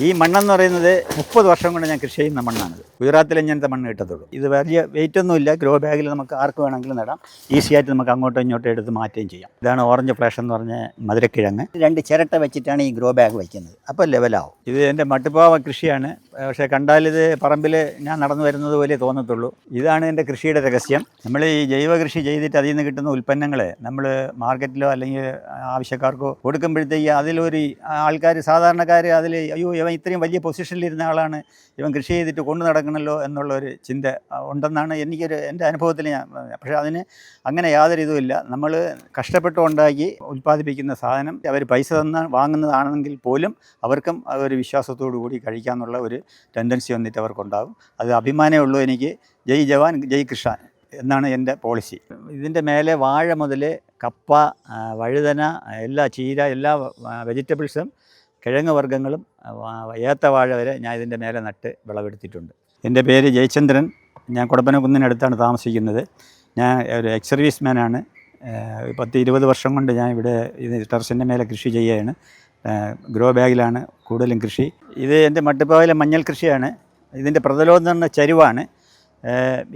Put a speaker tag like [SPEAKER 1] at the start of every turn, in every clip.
[SPEAKER 1] ഈ മണ്ണെന്ന് പറയുന്നത് മുപ്പത് വർഷം കൊണ്ട് ഞാൻ കൃഷി ചെയ്യുന്ന മണ്ണാണ് ഗുജറാത്തിൽ ഇങ്ങനത്തെ മണ്ണ് കിട്ടത്തുള്ളൂ. ഇത് വലിയ വെയിറ്റ് ഒന്നുമില്ല. ഗ്രോ ബാഗിൽ നമുക്ക് ആർക്ക് വേണമെങ്കിലും നടാം. ഈസിയായിട്ട് നമുക്ക് അങ്ങോട്ടും ഇങ്ങോട്ടും എടുത്ത് മാറ്റുകയും ചെയ്യാം. ഇതാണ് ഓറഞ്ച് ഫ്ലാഷ് എന്ന് പറഞ്ഞ മധുരക്കിഴങ്ങ്. രണ്ട് ചിരട്ട വെച്ചിട്ടാണ് ഈ ഗ്രോ ബാഗ് വയ്ക്കുന്നത്. അപ്പോൾ ലെവലാവും ഇത് എന്റെ മട്ടുപ്പാവ കൃഷിയാണ്. പക്ഷേ കണ്ടാൽ ഇത് പറമ്പിൽ ഞാൻ നടന്നു വരുന്നത് പോലെ തോന്നത്തുള്ളൂ. ഇതാണ് എന്റെ കൃഷിയുടെ രഹസ്യം. നമ്മൾ ഈ ജൈവ കൃഷി ചെയ്തിട്ട് അതിൽ നിന്ന് കിട്ടുന്ന ഉൽപ്പന്നങ്ങളെ നമ്മൾ മാർക്കറ്റിലോ അല്ലെങ്കിൽ ആവശ്യക്കാർക്കോ കൊടുക്കുമ്പോഴത്തേക്ക് അതിലൊരു ആൾക്കാർ സാധാരണക്കാർ അതിൽ അയ്യോ ഇവൻ ഇത്രയും വലിയ പൊസിഷനിലിരുന്ന ആളാണ്. ഇവൻ കൃഷി ചെയ്തിട്ട് കൊണ്ടു നടക്കണമല്ലോ എന്നുള്ള ഒരു ചിന്ത ഉണ്ടെന്നാണ് എനിക്കൊരു എന്റെ അനുഭവത്തിൽ ഞാൻ പക്ഷേ അതിന് അങ്ങനെ യാതൊരു ഇതുമില്ല നമ്മൾ കഷ്ടപ്പെട്ട് ഉണ്ടാക്കി ഉൽപ്പാദിപ്പിക്കുന്ന സാധനം അവർ പൈസ തന്ന വാങ്ങുന്നതാണെങ്കിൽ പോലും അവർക്കും ഒരു വിശ്വാസത്തോടു കൂടി കഴിക്കാമെന്നുള്ള ഒരു ടെൻഡൻസി വന്നിട്ട് അവർക്കുണ്ടാകും. അത് അഭിമാനമേ ഉള്ളൂ എനിക്ക്. ജയ് ജവാൻ ജയ് കിഷാൻ എന്നാണ് എന്റെ പോളിസി ഇതിന്റെ മേലെ വാഴ മുതൽ കപ്പ വഴുതന എല്ലാ ചീര എല്ലാ വെജിറ്റബിൾസും കിഴങ്ങ് വർഗങ്ങളും ആ, വാഴ വരെ ഞാൻ ഇതിന്റെ മേലെ നട്ട് വിളവെടുത്തിട്ടുണ്ട്. എന്റെ പേര് ജയചന്ദ്രൻ. ഞാൻ കുടപ്പനക്കുന്നിനടുത്താണ് താമസിക്കുന്നത്. ഞാൻ ഒരു എക്സ് സർവീസ് മാനാണ് പത്ത് ഇരുപത് വർഷം കൊണ്ട് ഞാൻ ഇവിടെ ടെറസിന്റെ മേലെ കൃഷി ചെയ്യുകയാണ്. ഗ്രോ ബാഗിലാണ് കൂടുതലും കൃഷി. ഇത് എന്റെ മട്ടുപ്പാവിലെ മഞ്ഞൾ കൃഷിയാണ്. ഇതിന്റെ പ്രതലോന്ന് പറഞ്ഞ ചരുവാണ്.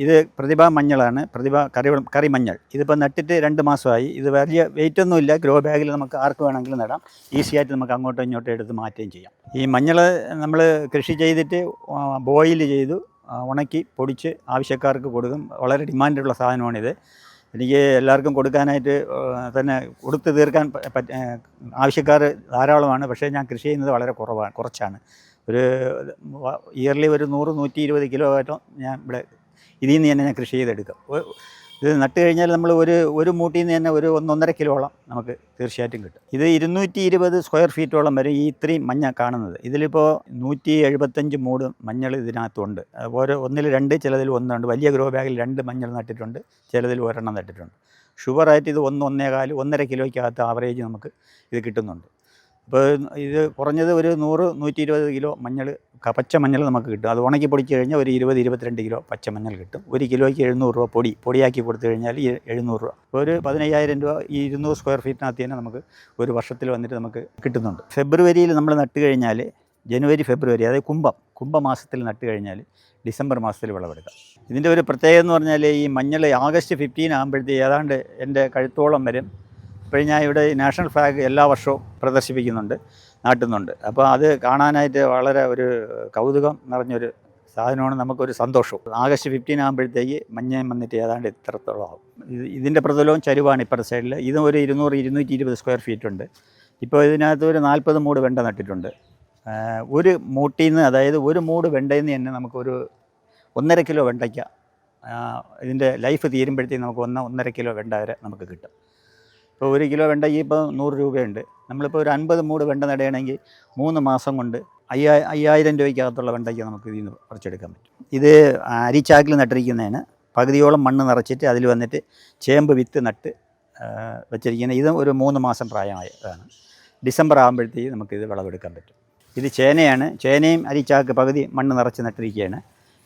[SPEAKER 1] ഇത് പ്രതിഭ മഞ്ഞളാണ്. പ്രതിഭ കറി കറി മഞ്ഞൾ. ഇതിപ്പോൾ നട്ടിട്ട് രണ്ട് മാസമായി. ഇത് വലിയ വെയിറ്റ് ഒന്നുമില്ല ഗ്രോ ബാഗിൽ നമുക്ക് ആർക്ക് വേണമെങ്കിലും നടാം. ഈസി ആയിട്ട് നമുക്ക് അങ്ങോട്ടും ഇങ്ങോട്ടും എടുത്ത് മാറ്റുകയും ചെയ്യാം. ഈ മഞ്ഞൾ നമ്മൾ കൃഷി ചെയ്തിട്ട് ബോയിൽ ചെയ്തു ഉണക്കി പൊടിച്ച് ആവശ്യക്കാർക്ക് കൊടുക്കും. വളരെ ഡിമാൻഡുള്ള സാധനമാണിത്. എനിക്ക് എല്ലാവർക്കും കൊടുക്കാനായിട്ട് തന്നെ കൊടുത്ത് തീർക്കാൻ പറ്റ ആവശ്യക്കാർ ധാരാളമാണ്. പക്ഷേ ഞാൻ കൃഷി ചെയ്യുന്നത് വളരെ കുറവാണ് കുറച്ചാണ്. ഒരു ഇയർലി ഒരു നൂറ് നൂറ്റി ഇരുപത് കിലോ ആയിട്ടോ ഞാൻ ഇവിടെ ഇതിൽ നിന്ന് തന്നെ ഞാൻ കൃഷി ചെയ്തെടുക്കാം. ഇത് നട്ട് കഴിഞ്ഞാൽ നമ്മൾ ഒരു ഒരു മൂട്ടിൽ നിന്ന് തന്നെ ഒരു ഒന്നൊന്നര കിലോളം നമുക്ക് തീർച്ചയായിട്ടും കിട്ടും. ഇത് ഇരുന്നൂറ്റി ഇരുപത് സ്ക്വയർ ഫീറ്റോളം വരെ ഈ ഇത്രയും മഞ്ഞ കാണുന്നത്. ഇതിലിപ്പോൾ നൂറ്റി എഴുപത്തഞ്ച് മൂട് മഞ്ഞൾ ഇതിനകത്തുണ്ട്. ഓരോ ഒന്നിൽ രണ്ട് ചിലതിൽ ഒന്നുണ്ട്. വലിയ ഗ്രോ ബാഗിൽ രണ്ട് മഞ്ഞൾ നട്ടിട്ടുണ്ട് ചിലതിൽ ഒരെണ്ണം നട്ടിട്ടുണ്ട്. ഷുഗറായിട്ട് ഇത് ഒന്ന് ഒന്നേകാൽ ഒന്നര കിലോയ്ക്കകത്ത് ആവറേജ് നമുക്ക് ഇത് കിട്ടുന്നുണ്ട്. അപ്പോൾ ഇത് കുറഞ്ഞത് ഒരു നൂറ് നൂറ്റി ഇരുപത് കിലോ മഞ്ഞൾ പച്ച മഞ്ഞൾ നമുക്ക് കിട്ടും. അത് ഉണക്കി പൊടിച്ച് കഴിഞ്ഞാൽ ഒരു ഇരുപത് ഇരുപത്തിരണ്ട് കിലോ പച്ച മഞ്ഞൾ കിട്ടും. ഒരു കിലോയ്ക്ക് എഴുന്നൂറ് രൂപ പൊടി പൊടിയാക്കി കൊടുത്തു കഴിഞ്ഞാൽ എഴുന്നൂറ് രൂപ. ഒരു പതിനയ്യായിരം രൂപ ഈ ഇരുന്നൂറ് സ്ക്വയർ ഫീറ്റിനകത്ത് തന്നെ നമുക്ക് ഒരു വർഷത്തിൽ വന്നിട്ട് നമുക്ക് കിട്ടുന്നുണ്ട്. ഫെബ്രുവരിയിൽ നമ്മൾ നട്ട് കഴിഞ്ഞാൽ ജനുവരി ഫെബ്രുവരി അതായത് കുംഭം കുംഭമാസത്തിൽ നട്ട് കഴിഞ്ഞാൽ ഡിസംബർ മാസത്തിൽ വിളവെടുക്കാം ഇതിന്റെ ഒരു പ്രത്യേകത എന്ന് പറഞ്ഞാൽ ഈ മഞ്ഞൾ ആഗസ്റ്റ് ഫിഫ്റ്റീൻ ആകുമ്പോഴത്തേക്ക് ഏതാണ്ട് എന്റെ കഴുത്തോളം വരും. ഇപ്പോൾ ഞാൻ ഇവിടെ നാഷണൽ ഫ്ലാഗ് എല്ലാ വർഷവും പ്രദർശിപ്പിക്കുന്നുണ്ട് നാട്ടുന്നുണ്ട്. അപ്പോൾ അത് കാണാനായിട്ട് വളരെ ഒരു കൗതുകം നിറഞ്ഞൊരു സാധനമാണ് നമുക്കൊരു സന്തോഷവും. ആഗസ്റ്റ് ഫിഫ്റ്റീൻ ആകുമ്പോഴത്തേക്ക് മഞ്ഞയും വന്നിട്ട് ഏതാണ്ട് ഇത്രത്തോളം ആവും. ഇത് ഇതിന്റെ പ്രതലവും ചരിവാണ് ഇപ്പുറത്തെ സൈഡിൽ ഇതും ഒരു ഇരുന്നൂറ് ഇരുന്നൂറ്റി ഇരുപത് സ്ക്വയർ ഫീറ്റ് ഉണ്ട്. ഇപ്പോൾ ഇതിനകത്ത് ഒരു നാൽപ്പത് മൂട് വെണ്ട നട്ടിട്ടുണ്ട്. ഒരു മൂട്ടിൽ നിന്ന് അതായത് ഒരു മൂട് വെണ്ടയിൽ നിന്ന് തന്നെ നമുക്കൊരു ഒന്നര കിലോ വെണ്ടയ്ക്ക ഇതിന്റെ ലൈഫ് തീരുമ്പോഴത്തേക്ക് നമുക്ക് ഒന്ന് ഒന്നര കിലോ വെണ്ട വരെ നമുക്ക് കിട്ടും. ഇപ്പോൾ ഒരു കിലോ വെണ്ടയ്ക്ക് ഇപ്പോൾ നൂറ് രൂപയുണ്ട്. നമ്മളിപ്പോൾ ഒരു അൻപത് മൂട് വെണ്ട നടുകയാണെങ്കിൽ മൂന്ന് മാസം കൊണ്ട് അയ്യാ അയ്യായിരം രൂപയ്ക്കകത്തുള്ള വെണ്ടയ്ക്ക് നമുക്ക് ഇതിൽ നിന്ന് പറിച്ചെടുക്കാൻ പറ്റും. ഇത് അരിച്ചാക്കിൽ നട്ടിരിക്കുന്നതിന് പകുതിയോളം മണ്ണ് നിറച്ചിട്ട് അതിൽ വന്നിട്ട് ചേമ്പ് വിത്ത് നട്ട് വെച്ചിരിക്കുന്ന ഇതും ഒരു മൂന്ന് മാസം പ്രായമായതാണ്. ഡിസംബർ ആകുമ്പോഴത്തേക്ക് നമുക്കിത് വിളവെടുക്കാൻ പറ്റും. ഇത് ചേനയാണ്. ചേനയും അരിച്ചാക്ക് പകുതി മണ്ണ് നിറച്ച് നട്ടിരിക്കുകയാണ്.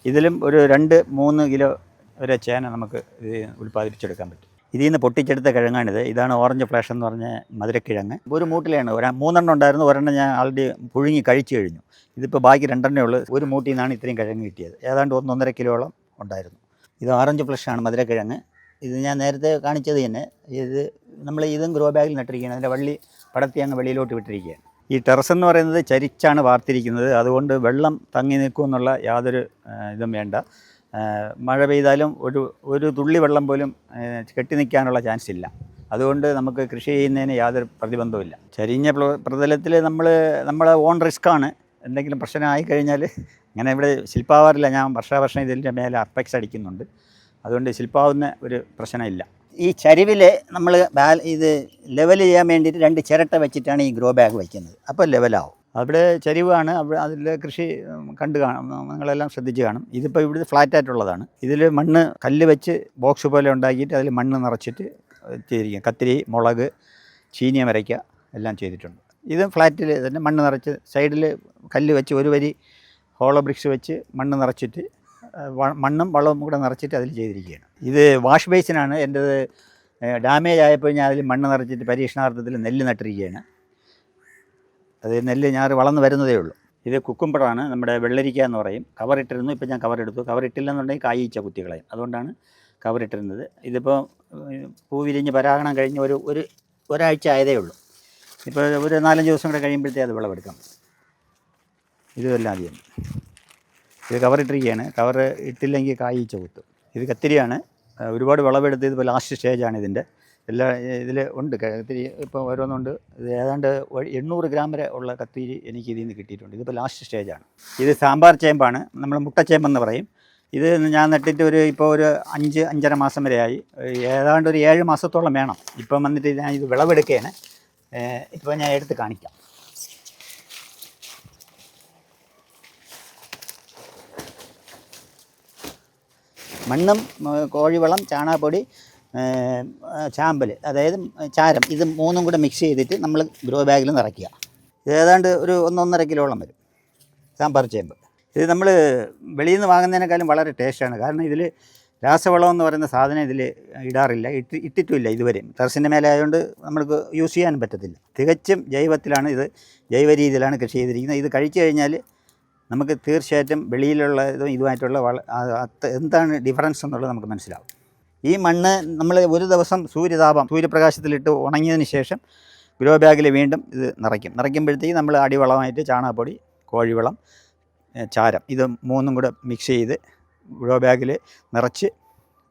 [SPEAKER 1] ഇതിലും ഒരു രണ്ട് മൂന്ന് കിലോ വരെ ചേന നമുക്ക് ഇത് ഉൽപ്പാദിപ്പിച്ചെടുക്കാൻ പറ്റും. ഇതിൽ നിന്ന് പൊട്ടിച്ചെടുത്ത കിഴങ്ങാണിത്. ഇതാണ് ഓറഞ്ച് ഫ്ലാഷ് എന്ന് പറഞ്ഞ മധുരക്കിഴങ്ങ്. ഒരു മൂട്ടിലാണ് ഒരു മൂന്നെണ്ണം ഉണ്ടായിരുന്നു. ഒരെണ്ണം ഞാൻ ആൾറെഡി പുഴുങ്ങി കഴിച്ചു കഴിഞ്ഞു. ഇതിപ്പോൾ ബാക്കി രണ്ടെണ്ണേ ഉള്ളൂ. ഒരു മൂട്ടിൽ നിന്നാണ് ഇത്രയും കിഴങ്ങ് കിട്ടിയത്. ഏതാണ്ട് ഒന്നൊന്നര കിലോളം ഉണ്ടായിരുന്നു. ഇത് ഓറഞ്ച് ഫ്ലഷാണ് മധുരക്കിഴങ്ങ്. ഇത് ഞാൻ നേരത്തെ കാണിച്ചത് തന്നെ. ഇത് നമ്മൾ ഇതും ഗ്രോ ബാഗിൽ നട്ടിരിക്കുകയാണ്. അതിന്റെ വള്ളി പടത്തി അങ്ങ് വെളിയിലോട്ട് വിട്ടിരിക്കുകയാണ്. ഈ ടെറസ് എന്ന് പറയുന്നത് ചരിച്ചാണ് വാർത്തിരിക്കുന്നത്. അതുകൊണ്ട് വെള്ളം തങ്ങി നിൽക്കുമെന്നുള്ള യാതൊരു ഇതും വേണ്ട. മഴ പെയ്താലും ഒരു ഒരു തുള്ളി വെള്ളം പോലും കെട്ടി നിൽക്കാനുള്ള ചാൻസ് ഇല്ല. അതുകൊണ്ട് നമുക്ക് കൃഷി ചെയ്യുന്നതിന് യാതൊരു പ്രതിബന്ധവുമില്ല. ചരിഞ്ഞ പ്ര- പ്രതലത്തിൽ നമ്മൾ നമ്മളെ ഓൺ റിസ്ക്കാണ് എന്തെങ്കിലും പ്രശ്നമായി കഴിഞ്ഞാൽ അങ്ങനെ ഇവിടെ ശില്പാവാറില്ല. ഞാൻ വർഷാവർഷം ഇതിന്റെ മേലെ അർപ്പക്സ് അടിക്കുന്നുണ്ട്. അതുകൊണ്ട് ശില്പാവുന്ന ഒരു പ്രശ്നമില്ല. ഈ ചരിവിൽ നമ്മൾ ബാൽ ഇത് ലെവൽ ചെയ്യാൻ വേണ്ടിയിട്ട് രണ്ട് ചിരട്ട വെച്ചിട്ടാണ് ഈ ഗ്രോ ബാഗ് വയ്ക്കുന്നത് അപ്പോൾ ലെവലാവും അവിടെ ചരിവാണ്. അവിടെ അതിൽ കൃഷി കണ്ട് കാണും. നിങ്ങളെല്ലാം ശ്രദ്ധിച്ച് കാണും. ഇതിപ്പോൾ ഇവിടുത്തെ ഫ്ലാറ്റായിട്ടുള്ളതാണ്. ഇതിൽ മണ്ണ് കല്ല് വെച്ച് ബോക്സ് പോലെ ഉണ്ടാക്കിയിട്ട് അതിൽ മണ്ണ് നിറച്ചിട്ട് ചെയ്തിരിക്കും. കത്തിരി മുളക് ചീനിയ മരയ്ക്ക എല്ലാം ചെയ്തിട്ടുണ്ട്. ഇത് ഫ്ലാറ്റിൽ തന്നെ മണ്ണ് നിറച്ച് സൈഡിൽ കല്ല് വെച്ച് ഒരു വരി ഹോളോ ബ്രിക്സ് വെച്ച് മണ്ണ് നിറച്ചിട്ട് മണ്ണും വളവും കൂടെ നിറച്ചിട്ട് അതിൽ ചെയ്തിരിക്കുകയാണ്. ഇത് വാഷ് ബേസിനാണ് എന്റെത് ഡാമേജ് ആയപ്പോൾ ഞാൻ അതിൽ മണ്ണ് നിറച്ചിട്ട് പരീക്ഷണാർത്ഥത്തിൽ നെല്ല് നട്ടിരിക്കുകയാണ്. അത് നെല്ല് ഞാറ് വളർന്നു വരുന്നതേ ഉള്ളൂ. ഇത് കുക്കുംബറാണ് നമ്മുടെ വെള്ളരിക്ക എന്ന് പറയും. കവറിട്ടിരുന്നു ഇപ്പോൾ ഞാൻ കവറെടുത്തു. കവറിട്ടില്ലെന്നുണ്ടെങ്കിൽ കായീച്ച കുത്തികളയും അതുകൊണ്ടാണ് കവറിട്ടിരുന്നത്. ഇതിപ്പോൾ പൂ വിരിഞ്ഞ് പരാഗണം കഴിഞ്ഞ് ഒരു ഒരു ഒരാഴ്ച ആയതേ ഉള്ളൂ. ഇപ്പോൾ ഒരു നാലഞ്ച് ദിവസം കൂടെ കഴിയുമ്പോഴത്തേ അത് വിളവെടുക്കാം. ഇതുമെല്ലാം അധികം ഇത് കവറിട്ടിരിക്കുകയാണ്. കവർ ഇട്ടില്ലെങ്കിൽ കായീച്ച കുത്തും. ഇത് കത്തിരിയാണ്. ഒരുപാട് വിളവെടുത്ത് ഇതിപ്പോൾ ലാസ്റ്റ് സ്റ്റേജാണ് ഇതിന്റെ. എല്ലാ ഇതിൽ ഉണ്ട്. കത്തിരി ഇപ്പോൾ ഓരോന്നുണ്ട്. ഇത് ഏതാണ്ട് എണ്ണൂറ് ഗ്രാം വരെ ഉള്ള കത്തിരി എനിക്ക് ഇതിൽ നിന്ന് കിട്ടിയിട്ടുണ്ട്. ഇതിപ്പോൾ ലാസ്റ്റ് സ്റ്റേജാണ്. ഇത് സാമ്പാർ ചേമ്പാണ്. നമ്മൾ മുട്ട മുട്ടച്ചേമ്പെന്ന് പറയും. ഇത് ഞാൻ നട്ടിട്ട് ഒരു ഇപ്പോൾ ഒരു അഞ്ച് അഞ്ചര മാസം വരെ ആയി. ഏതാണ്ട് ഒരു ഏഴ് മാസത്തോളം വേണം. ഇപ്പം വന്നിട്ട് ഞാൻ ഇത് വിളവെടുക്കുകയാണ് ഇപ്പോൾ ഞാൻ എടുത്ത് കാണിക്കാം. മണ്ണും കോഴിവളം ചാണകപ്പൊടി ചാമ്പൽ അതായത് ചാരം ഇത് മൂന്നും കൂടെ മിക്സ് ചെയ്തിട്ട് നമ്മൾ ഗ്രോ ബാഗിൽ നിറയ്ക്കുക. ഇത് ഏതാണ്ട് ഒരു ഒന്നൊന്നര കിലോളം വരും. സാമ്പാർ ചേമ്പ്. ഇത് നമ്മൾ വെളിയിൽ നിന്ന് വാങ്ങുന്നതിനേക്കാളും വളരെ ടേസ്റ്റാണ് കാരണം ഇതിൽ രാസവളം എന്ന് പറയുന്ന സാധനം ഇതിൽ ഇടാറില്ല. ഇട്ട് ഇട്ടിട്ടുമില്ല ഇതുവരെയും. ടെറസിന്റെ മേലെ ആയതുകൊണ്ട് നമ്മൾക്ക് യൂസ് ചെയ്യാൻ പറ്റത്തില്ല. തികച്ചും ജൈവത്തിലാണ് ഇത്. ജൈവ രീതിയിലാണ് കൃഷി ചെയ്തിരിക്കുന്നത്. ഇത് കഴിച്ചു കഴിഞ്ഞാൽ നമുക്ക് തീർച്ചയായിട്ടും വെളിയിലുള്ള ഇതും ഇതുമായിട്ടുള്ള എന്താണ് ഡിഫറൻസ് എന്നുള്ളത് നമുക്ക് മനസ്സിലാവും. ഈ മണ്ണ് നമ്മൾ ഒരു ദിവസം സൂര്യതാപം സൂര്യപ്രകാശത്തിലിട്ട് ഉണങ്ങിയതിന് ശേഷം ഗ്രോ ബാഗിൽ വീണ്ടും ഇത് നിറയ്ക്കും. നിറയ്ക്കുമ്പോഴത്തേക്ക് നമ്മൾ അടിവളമായിട്ട് ചാണകപ്പൊടി കോഴിവളം ചാരം ഇത് മൂന്നും കൂടെ മിക്സ് ചെയ്ത് ഗ്രോ ബാഗിൽ നിറച്ച്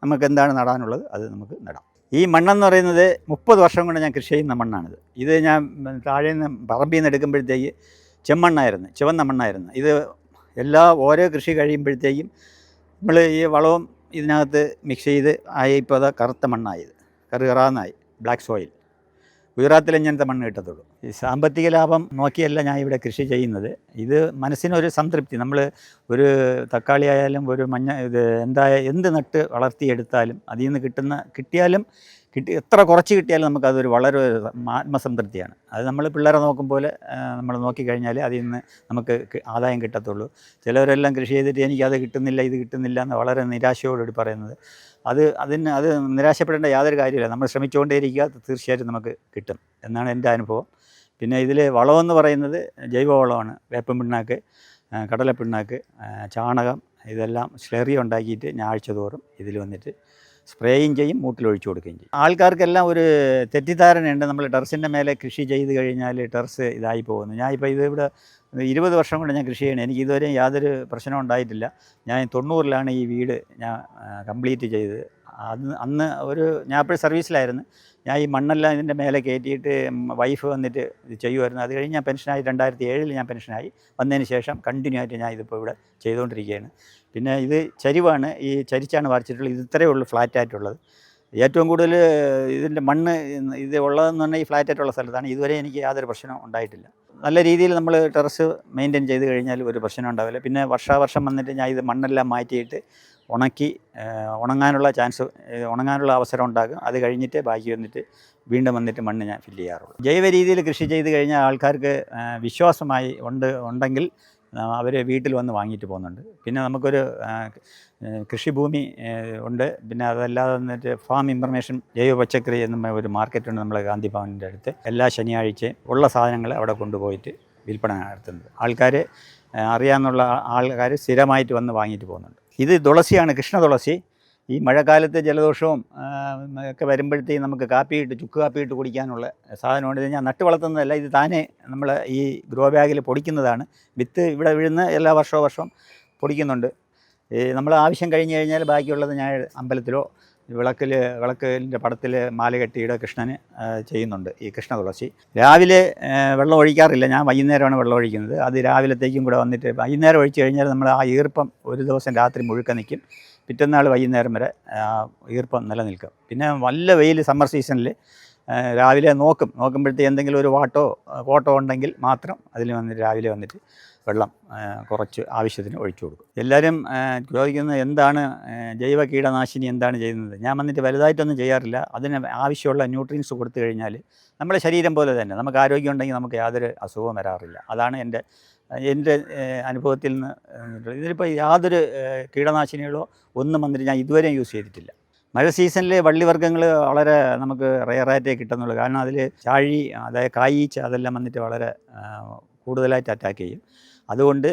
[SPEAKER 1] നമുക്ക് എന്താണ് നടാനുള്ളത്? അത് നമുക്ക് നടാം. ഈ മണ്ണെന്ന് പറയുന്നത് മുപ്പത് വർഷം കൊണ്ട് ഞാൻ കൃഷി ചെയ്യുന്ന മണ്ണാണിത്. ഇത് ഞാൻ താഴെ നിന്ന് പറമ്പിൽ നിന്ന് എടുക്കുമ്പോഴത്തേക്ക് ചെമ്മണ്ണായിരുന്നു ചുവന്ന മണ്ണായിരുന്നു. ഇത് എല്ലാ ഓരോ കൃഷി കഴിയുമ്പോഴത്തേക്കും നമ്മൾ ഈ വളവും ഇതിനകത്ത് മിക്സ് ചെയ്ത് ആയി ഇപ്പോൾ അത് കറുത്ത മണ്ണായത് കറുകറാന്നായി ബ്ലാക്ക് സോയിൽ ഗുജറാത്തിൽ ഇങ്ങനത്തെ മണ്ണ് കിട്ടത്തുള്ളൂ. ഈ സാമ്പത്തിക ലാഭം നോക്കിയല്ല ഞാൻ ഇവിടെ കൃഷി ചെയ്യുന്നത്. ഇത് മനസ്സിനൊരു സംതൃപ്തി. നമ്മൾ ഒരു തക്കാളി ആയാലും ഒരു മഞ്ഞ ഇത് എന്തായ എന്ത് നട്ട് വളർത്തിയെടുത്താലും അതിൽ നിന്ന് കിട്ടുന്ന കിട്ടിയാലും കിട്ടി എത്ര കുറച്ച് കിട്ടിയാലും നമുക്കതൊരു വളരെ ആത്മസംതൃപ്തിയാണ്. അത് നമ്മൾ പിള്ളേരെ നോക്കുമ്പോൾ നമ്മൾ നോക്കിക്കഴിഞ്ഞാൽ അതിൽ നിന്ന് നമുക്ക് ആദായം കിട്ടത്തുള്ളൂ. ചിലവരെല്ലാം കൃഷി ചെയ്തിട്ട് എനിക്കത് കിട്ടുന്നില്ല ഇത് കിട്ടുന്നില്ല എന്ന് വളരെ നിരാശയോടുകൂടി പറയുന്നത്. അത് അതിന് അത് നിരാശപ്പെടേണ്ട യാതൊരു കാര്യമില്ല നമ്മൾ ശ്രമിച്ചുകൊണ്ടേയിരിക്കുക തീർച്ചയായിട്ടും നമുക്ക് കിട്ടും എന്നാണ് എന്റെ അനുഭവം. പിന്നെ ഇതിൽ വളമെന്ന് പറയുന്നത് ജൈവവളമാണ്. വേപ്പൻ പിണ്ണാക്ക് കടല കടലപ്പിണ്ണാക്ക് ചാണകം ഇതെല്ലാം സ്ലറി ഉണ്ടാക്കിയിട്ട് ഞാൻ ആഴ്ച തോറും ഇതിൽ വന്നിട്ട് സ്പ്രേയും ചെയ്യും മൂട്ടിലൊഴിച്ചു കൊടുക്കുകയും ചെയ്യും. ആൾക്കാർക്കെല്ലാം ഒരു തെറ്റിദ്ധാരണയുണ്ട്. നമ്മൾ ടെറസിന്റെ മേലെ കൃഷി ചെയ്ത് കഴിഞ്ഞാൽ ടെറസ് ഇതായി പോകുന്നു. ഞാൻ ഇപ്പോൾ ഇത് ഇവിടെ ഇരുപത് വർഷം കൊണ്ട് ഞാൻ കൃഷി ചെയ്യണം. എനിക്ക് ഇതുവരെ യാതൊരു പ്രശ്നവും ഉണ്ടായിട്ടില്ല. ഞാൻ തൊണ്ണൂറിലാണ് ഈ വീട് ഞാൻ കംപ്ലീറ്റ് ചെയ്തത് അന്ന് അന്ന് ഒരു ഞാൻ അപ്പോഴും സർവീസിലായിരുന്നു. ഞാൻ ഈ മണ്ണെല്ലാം ഇതിന്റെ മേലെ കയറ്റിയിട്ട് വൈഫ് വന്നിട്ട് ഇത് ചെയ്യുമായിരുന്നു അത് കഴിഞ്ഞ് ഞാൻ പെൻഷനായി രണ്ടായിരത്തി ഏഴിൽ ഞാൻ പെൻഷനായി വന്നതിന് ശേഷം കണ്ടിന്യൂ ആയിട്ട് ഞാൻ ഇതിപ്പോൾ ഇവിടെ ചെയ്തുകൊണ്ടിരിക്കുകയാണ്. പിന്നെ ഇത് ചരിവാണ്. ഈ ചരിച്ചാണ് വരച്ചിട്ടുള്ളത്. ഇത് ഇത്രയേ ഉള്ളൂ ഫ്ലാറ്റായിട്ടുള്ളത് ഏറ്റവും കൂടുതൽ ഇതിന്റെ മണ്ണ് ഇത് ഉള്ളതെന്ന് പറഞ്ഞാൽ ഈ ഫ്ലാറ്റായിട്ടുള്ള സ്ഥലത്താണ്. ഇതുവരെ എനിക്ക് യാതൊരു പ്രശ്നവും ഉണ്ടായിട്ടില്ല. നല്ല രീതിയിൽ നമ്മൾ ടെറസ് മെയിന്റെയിൻ ചെയ്ത് കഴിഞ്ഞാൽ ഒരു പ്രശ്നം ഉണ്ടാവില്ല. പിന്നെ വർഷാവർഷം വന്നിട്ട് ഞാൻ ഇത് മണ്ണെല്ലാം മാറ്റിയിട്ട് ഉണക്കി ഉണങ്ങാനുള്ള ചാൻസ് ഉണങ്ങാനുള്ള അവസരം ഉണ്ടാകും. അത് കഴിഞ്ഞിട്ട് ബാക്കി വന്നിട്ട് വീണ്ടും വന്നിട്ട് മണ്ണ് ഞാൻ ഫില്ല് ചെയ്യാറുള്ളൂ. ജൈവ രീതിയിൽ കൃഷി ചെയ്ത് കഴിഞ്ഞാൽ ആൾക്കാർക്ക് വിശ്വാസമായി ഉണ്ട് ഉണ്ടെങ്കിൽ അവർ വീട്ടിൽ വന്ന് വാങ്ങിയിട്ട് പോകുന്നുണ്ട്. പിന്നെ നമുക്കൊരു കൃഷിഭൂമി ഉണ്ട്. പിന്നെ അതല്ലാതെ വന്നിട്ട് ഫാം ഇൻഫർമേഷൻ ജൈവ പച്ചക്കറി എന്ന ഒരു മാർക്കറ്റുണ്ട് നമ്മുടെ ഗാന്ധി ഭവനിന്റെ അടുത്ത്. എല്ലാ ശനിയാഴ്ചയും ഉള്ള സാധനങ്ങൾ അവിടെ കൊണ്ടുപോയിട്ട് വിൽപ്പന നടത്തുന്നത്. ആൾക്കാർ അറിയാമെന്നുള്ള ആൾക്കാർ സ്ഥിരമായിട്ട് വന്ന് വാങ്ങിയിട്ട് പോകുന്നുണ്ട്. ഇത് തുളസിയാണ് കൃഷ്ണ തുളസി. ഈ മഴക്കാലത്ത് ജലദോഷവും ഒക്കെ വരുമ്പോഴത്തേക്കും നമുക്ക് കാപ്പിയിട്ട് ചുക്ക് കാപ്പിയിട്ട് കുടിക്കാനുള്ള സാധനമുണ്ട്. ഇത് ഞാൻ നട്ട് വളർത്തുന്നതല്ല ഇത് താനെ നമ്മൾ ഈ ഗ്രോ ബാഗിൽ പൊടിക്കുന്നതാണ്. വിത്ത് ഇവിടെ വീഴുന്ന എല്ലാ വർഷവും വർഷം പൊടിക്കുന്നുണ്ട്. നമ്മൾ ആവശ്യം കഴിഞ്ഞ് കഴിഞ്ഞാൽ ബാക്കിയുള്ളത് ഞാൻ അമ്പലത്തിലോ വിളക്കിൽ വിളക്കിന്റെ പടത്തിൽ മാല കെട്ടിയിട കൃഷ്ണന് ചെയ്യുന്നുണ്ട് ഈ കൃഷ്ണ തുളസി. രാവിലെ വെള്ളം ഒഴിക്കാറില്ല. ഞാൻ വൈകുന്നേരമാണ് വെള്ളം ഒഴിക്കുന്നത്. അത് രാവിലത്തേക്കും കൂടെ വന്നിട്ട് വൈകുന്നേരം ഒഴിച്ചു കഴിഞ്ഞാൽ നമ്മൾ ആ ഈർപ്പം ഒരു ദിവസം രാത്രി മുഴുക്ക നിൽക്കും പിറ്റന്നാൾ വൈകുന്നേരം വരെ ഈർപ്പം നിലനിൽക്കും. പിന്നെ വല്ല വെയിൽ സമ്മർ സീസണിൽ രാവിലെ നോക്കും. നോക്കുമ്പോഴത്തേക്ക് എന്തെങ്കിലും ഒരു വാട്ടോ കോട്ടോ ഉണ്ടെങ്കിൽ മാത്രം അതിൽ വന്നിട്ട് രാവിലെ വന്നിട്ട് വെള്ളം കുറച്ച് ആവശ്യത്തിന് ഒഴിച്ചു കൊടുക്കും. എല്ലാവരും ചോദിക്കുന്നത് എന്താണ് ജൈവ കീടനാശിനി എന്താണ് ചെയ്യുന്നത്? ഞാൻ വന്നിട്ട് വലുതായിട്ടൊന്നും ചെയ്യാറില്ല. അതിന് ആവശ്യമുള്ള ന്യൂട്രിയൻസ് കൊടുത്തു കഴിഞ്ഞാൽ നമ്മുടെ ശരീരം പോലെ തന്നെ നമുക്ക് ആരോഗ്യം ഉണ്ടെങ്കിൽ നമുക്ക് യാതൊരു അസുഖവും വരാറില്ല. അതാണ് എന്റെ എന്റെ അനുഭവത്തിൽ നിന്ന് ഇതിലിപ്പോൾ യാതൊരു കീടനാശിനികളോ ഒന്നും വന്നിട്ട് ഞാൻ ഇതുവരെയും യൂസ് ചെയ്തിട്ടില്ല. മഴ സീസണിൽ വള്ളിവർഗങ്ങൾ വളരെ നമുക്ക് റയറായിട്ടേ കിട്ടുന്നുള്ളൂ. കാരണം അതിൽ ചാഴി അതായത് കായീച്ച അതെല്ലാം വന്നിട്ട് വളരെ കൂടുതലായിട്ട് അറ്റാക്ക് ചെയ്യും. അതുകൊണ്ട്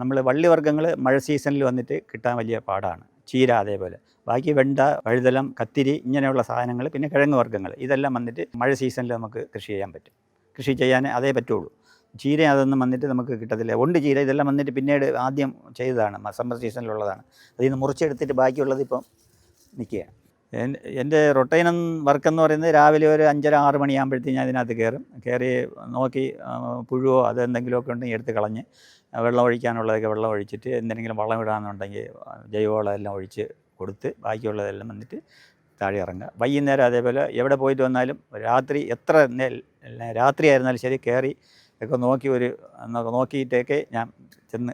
[SPEAKER 1] നമ്മൾ വള്ളിവർഗങ്ങൾ മഴ സീസണിൽ വന്നിട്ട് കിട്ടാൻ വലിയ പാടാണ്. ചീര അതേപോലെ. ബാക്കി വെണ്ട വഴുതലം കത്തിരി ഇങ്ങനെയുള്ള സാധനങ്ങൾ പിന്നെ കിഴങ്ങ് വർഗങ്ങൾ ഇതെല്ലാം വന്നിട്ട് മഴ സീസണിൽ നമുക്ക് കൃഷി ചെയ്യാൻ പറ്റും. കൃഷി ചെയ്യാൻ അതേ പറ്റുള്ളൂ. ചീര അതൊന്നും വന്നിട്ട് നമുക്ക് കിട്ടത്തില്ല. ഉണ്ട് ചീര ഇതെല്ലാം വന്നിട്ട് പിന്നീട് ആദ്യം ചെയ്തതാണ്. സമ്മർ സീസണിലുള്ളതാണ് അതിൽ നിന്ന് മുറിച്ചെടുത്തിട്ട് ബാക്കിയുള്ളത് ഇപ്പം നിൽക്കുകയാണ് എന്റെ റൊട്ടൈനം വർക്ക് എന്ന് പറയുന്നത് രാവിലെ ഒരു അഞ്ചര ആറ് മണിയാകുമ്പോഴത്തേക്ക് ഞാൻ ഇതിനകത്ത് കയറും. കയറി നോക്കി പുഴുവോ അത് എന്തെങ്കിലുമൊക്കെ ഉണ്ടെങ്കിൽ എടുത്ത് കളഞ്ഞ് വെള്ളം ഒഴിക്കാനുള്ളതൊക്കെ വെള്ളം ഒഴിച്ചിട്ട് എന്തെങ്കിലും വളം ഇടാന്നുണ്ടെങ്കിൽ ജൈവവളം എല്ലാം ഒഴിച്ച് കൊടുത്ത് ബാക്കിയുള്ളതെല്ലാം വന്നിട്ട് താഴെ ഇറങ്ങുക. വൈകുന്നേരം അതേപോലെ എവിടെ പോയിട്ട് വന്നാലും രാത്രി എത്ര രാത്രി ആയിരുന്നാലും ശരി കയറി ഒക്കെ നോക്കി ഒരു നോക്കിയിട്ടൊക്കെ ഞാൻ ചെന്ന്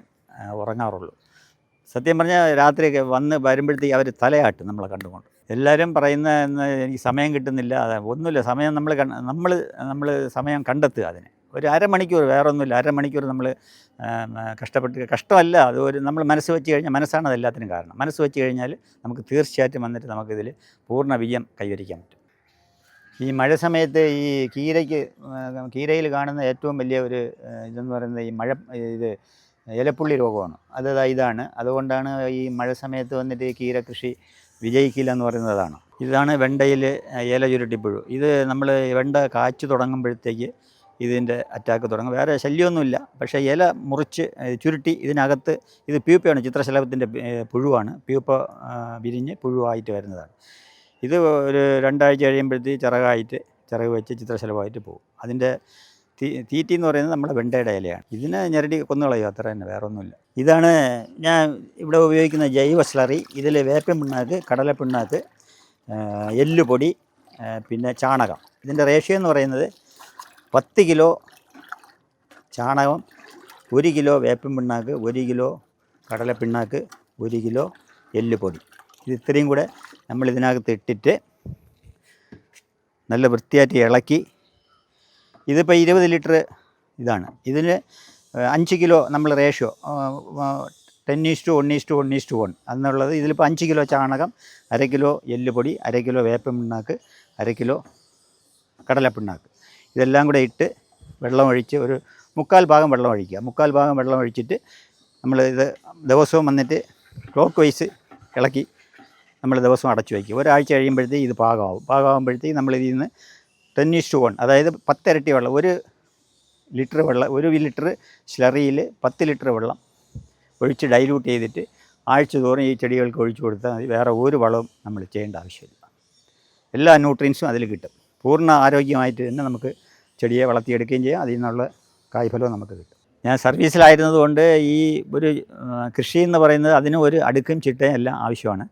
[SPEAKER 1] ഉറങ്ങാറുള്ളൂ. സത്യം പറഞ്ഞാൽ രാത്രിയൊക്കെ വന്ന് വരുമ്പോഴത്തേക്ക് അവർ തലയാട്ടും നമ്മളെ കണ്ടുകൊണ്ട്. എല്ലാവരും പറയുന്ന എനിക്ക് സമയം കിട്ടുന്നില്ല. ഒന്നുമില്ല. സമയം നമ്മൾ നമ്മൾ നമ്മൾ സമയം കണ്ടെത്തുക അതിന്. ഒരു അരമണിക്കൂർ വേറെ ഒന്നുമില്ല അരമണിക്കൂർ നമ്മൾ കഷ്ടപ്പെട്ട് കഷ്ടമല്ല. അത് ഒരു നമ്മൾ മനസ്സ് വെച്ച് കഴിഞ്ഞാൽ മനസ്സാണ് അതെല്ലാത്തിനും കാരണം. മനസ്സ് വെച്ച് കഴിഞ്ഞാൽ നമുക്ക് തീർച്ചയായിട്ടും വന്നിട്ട് നമുക്കിതിൽ പൂർണ വിജയം കൈവരിക്കാൻ പറ്റും. ഈ മഴ സമയത്ത് ഈ കീരയ്ക്ക് കീരയിൽ കാണുന്ന ഏറ്റവും വലിയ ഒരു ഇതെന്ന് പറയുന്നത് ഈ മഴ ഇത് ഇലപ്പുള്ളി രോഗമാണ്. അത് ഇതാണ്. അതുകൊണ്ടാണ് ഈ മഴ സമയത്ത് വന്നിട്ട് ഈ കീര കൃഷി വിജയിക്കില്ല എന്ന് പറയുന്നതാണ്. ഇതാണ് വെണ്ടയിൽ ഏല ചുരുട്ടിപ്പുഴു ഇത് നമ്മൾ വെണ്ട കാച്ചു തുടങ്ങുമ്പോഴത്തേക്ക് ഇതിന്റെ അറ്റാക്ക് തുടങ്ങും. വേറെ ശല്യമൊന്നുമില്ല പക്ഷേ ഇല മുറിച്ച് ചുരുട്ടി ഇതിനകത്ത് ഇത് പ്യൂപ്പയാണ്. ചിത്രശലഭത്തിന്റെ പുഴുവാണ്. പ്യൂപ്പ വിരിഞ്ഞ് പുഴുവായിട്ട് വരുന്നതാണ്. ഇത് ഒരു രണ്ടാഴ്ച കഴിയുമ്പോഴത്തേക്ക് ചിറകായിട്ട് ചിറക് വെച്ച് ചിത്രശലഭമായിട്ട് പോകും. അതിന്റെ തീ തീറ്റി എന്ന് പറയുന്നത് നമ്മുടെ വെണ്ടയുടെ ഇലയാണ്. ഇതിനെ ഞെരടി കൊന്നുകളയോ അത്ര തന്നെ വേറെ ഒന്നുമില്ല ഇതാണ് ഞാൻ ഇവിടെ ഉപയോഗിക്കുന്ന ജൈവ സ്ലറി. ഇതിൽ വേപ്പൻ പിണ്ണാക്ക് കടല പിണ്ണാക്ക് എല്ലുപൊടി പിന്നെ ചാണകം. ഇതിന്റെ റേഷ്യോ എന്ന് പറയുന്നത് പത്ത് കിലോ ചാണകം ഒരു കിലോ വേപ്പൻ പിണ്ണാക്ക് ഒരു കിലോ കടല പിണ്ണാക്ക് ഒരു കിലോ എല്ലുപൊടി. ഇത് ഇത്രയും കൂടെ നമ്മൾ ഇതിനകത്ത് ഇട്ടിട്ട് നല്ല വൃത്തിയായിട്ട് ഇളക്കി ഇതിപ്പോൾ ഇരുപത് ലിറ്റർ ഇതാണ്. ഇതിന് അഞ്ച് കിലോ നമ്മൾ ratio ten is to is to is to one എന്നുള്ളത് ഇതിലിപ്പോൾ അഞ്ച് കിലോ ചാണകം അര കിലോ എല്ലുപൊടി അര കിലോ വേപ്പൻ പിണ്ണാക്ക് അര കിലോ കടലപ്പിണ്ണാക്ക്. ഇതെല്ലാം കൂടെ ഇട്ട് വെള്ളം ഒഴിച്ച് ഒരു മുക്കാൽ ഭാഗം വെള്ളം ഒഴിക്കുക. മുക്കാൽ ഭാഗം വെള്ളം ഒഴിച്ചിട്ട് നമ്മൾ ഇത് ദിവസവും വന്നിട്ട് ക്ലോക്ക് വൈസ് ഇളക്കി നമ്മൾ ദിവസവും അടച്ചു വയ്ക്കും ഒരാഴ്ച കഴിയുമ്പോഴത്തേക്ക് ഇത് പാകമാവും. പാകമാകുമ്പോഴത്തേക്ക് നമ്മൾ ഇതിൽ നിന്ന് ടെൻ ടു വൺ അതായത് പത്തിരട്ടി വെള്ളം ഒരു ലിറ്റർ വെള്ളം ഒരു ലിറ്റർ സ്ലറിയിൽ പത്ത് ലിറ്റർ വെള്ളം ഒഴിച്ച് ഡൈല്യൂട്ട് ചെയ്തിട്ട് ആഴ്ച തോറും ഈ ചെടികൾക്ക് ഒഴിച്ചു കൊടുത്താൽ മതി. വേറെ ഒരു വളവും നമ്മൾ ചെയ്യേണ്ട ആവശ്യമില്ല. എല്ലാ ന്യൂട്രിയൻസും അതിൽ കിട്ടും. പൂർണ ആരോഗ്യമായിട്ട് തന്നെ നമുക്ക് ചെടിയെ വളർത്തിയെടുക്കുകയും ചെയ്യാം. അതിൽ നിന്നുള്ള കായ്ഫലവും നമുക്ക് കിട്ടും. ഞാൻ സർവീസിലായിരുന്നതുകൊണ്ട് ഈ ഒരു കൃഷി എന്ന് പറയുന്നത് അതിന് ഒരു അടുക്കും ചിട്ടയും എല്ലാം ആവശ്യമാണ്.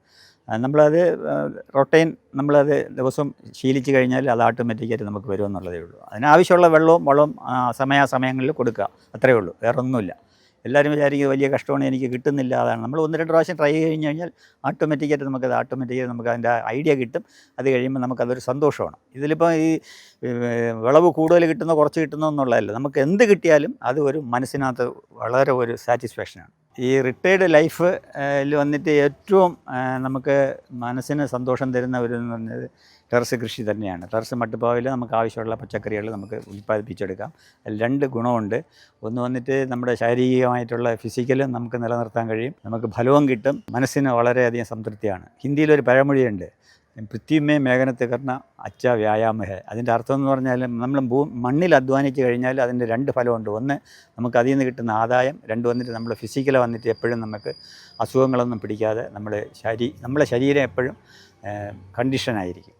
[SPEAKER 1] നമ്മളത് റൊട്ടൈൻ നമ്മളത് ദിവസം ശീലിച്ചു കഴിഞ്ഞാൽ അത് ഓട്ടോമാറ്റിക്കായിട്ട് നമുക്ക് വരുമെന്നുള്ളതേ ഉള്ളൂ. അതിനാവശ്യമുള്ള വെള്ളവും വളവും സമയാസമയങ്ങളിൽ കൊടുക്കുക. അത്രയേ ഉള്ളൂ. വേറെ ഒന്നുമില്ല എല്ലാവരും വിചാരിക്കും വലിയ കഷ്ടമാണ് എനിക്ക് കിട്ടുന്നില്ല അതാണ്. നമ്മൾ ഒന്ന് രണ്ട് പ്രാവശ്യം ട്രൈ കഴിഞ്ഞ് കഴിഞ്ഞാൽ ഓട്ടോമാറ്റിക്കായിട്ട് നമുക്കത് ഓട്ടോമാറ്റിക്കായിട്ട് നമുക്ക് അതിന്റെ ഐഡിയ കിട്ടും. അത് കഴിയുമ്പോൾ നമുക്കതൊരു സന്തോഷമാണ്. ഇതിലിപ്പോൾ ഈ വിളവ് കൂടുതൽ കിട്ടുന്ന കുറച്ച് കിട്ടുന്നോ എന്നുള്ളതല്ല. നമുക്ക് എന്ത് കിട്ടിയാലും അത് ഒരു മനസ്സിനകത്ത് വളരെ ഒരു സാറ്റിസ്ഫാക്ഷനാണ് ഈ റിട്ടയർഡ് ലൈഫിൽ വന്നിട്ട് ഏറ്റവും നമുക്ക് മനസ്സിന് സന്തോഷം തരുന്ന ഒരു എന്ന് പറഞ്ഞത് ടെറസ് കൃഷി തന്നെയാണ്. ടെറസ് മട്ടുപ്പാവിൽ നമുക്ക് ആവശ്യമുള്ള പച്ചക്കറികൾ നമുക്ക് ഉൽപ്പാദിപ്പിച്ചെടുക്കാം. രണ്ട് ഗുണമുണ്ട്. ഒന്ന് വന്നിട്ട് നമ്മുടെ ശാരീരികമായിട്ടുള്ള ഫിസിക്കലും നമുക്ക് നിലനിർത്താൻ കഴിയും. നമുക്ക് ഫലവും കിട്ടും. മനസ്സിന് വളരെയധികം സംതൃപ്തിയാണ്. ഹിന്ദിയിൽ ഹിന്ദിയിലൊരു പഴമൊഴിയുണ്ട്. പൃഥ്വിമേ മേഘനത്തെ കർണ അച്ഛ വ്യായാമഹ. അതിന്റെ അർത്ഥം എന്ന് പറഞ്ഞാൽ നമ്മൾ ഭൂ മണ്ണിൽ അധ്വാനിച്ച് കഴിഞ്ഞാൽ അതിന്റെ രണ്ട് ഫലമുണ്ട്. ഒന്ന് നമുക്ക് അതിൽ നിന്ന് കിട്ടുന്ന ആദായം. രണ്ട് വന്നിട്ട് നമ്മൾ ഫിസിക്കൽ വന്നിട്ട് എപ്പോഴും നമുക്ക് അസുഖങ്ങളൊന്നും പിടിക്കാതെ നമ്മൾ ശരീ നമ്മളെ ശരീരം എപ്പോഴും കണ്ടീഷനായിരിക്കും